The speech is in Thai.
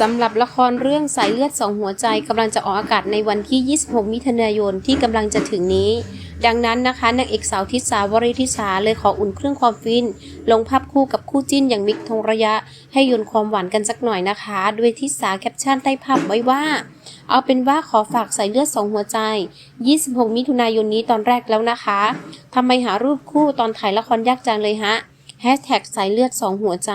สำหรับละครเรื่องสายเลือดสองหัวใจกำลังจะออกอากาศในวันที่ 26 มิถุนายนที่กำลังจะถึงนี้ ดังนั้นนะคะนางเอกสาวทิศาวริทิสาเลยขออุ่นเครื่องความฟิน ลงภาพคู่กับคู่จิ้นอย่างมิกทงระยะ ให้ยนความหวานกันสักหน่อยนะคะ ด้วยทิสาแคปชั่นใต้ภาพไว้ว่า เอาเป็นว่าขอฝากสายเลือดสองหัวใจ 26 มิถุนายนนี้ตอนแรกแล้วนะคะทำไมหารูปคู่ตอนถ่ายละครยากจังเลยฮะแฮชแท็กสายเลือดสองหัวใจ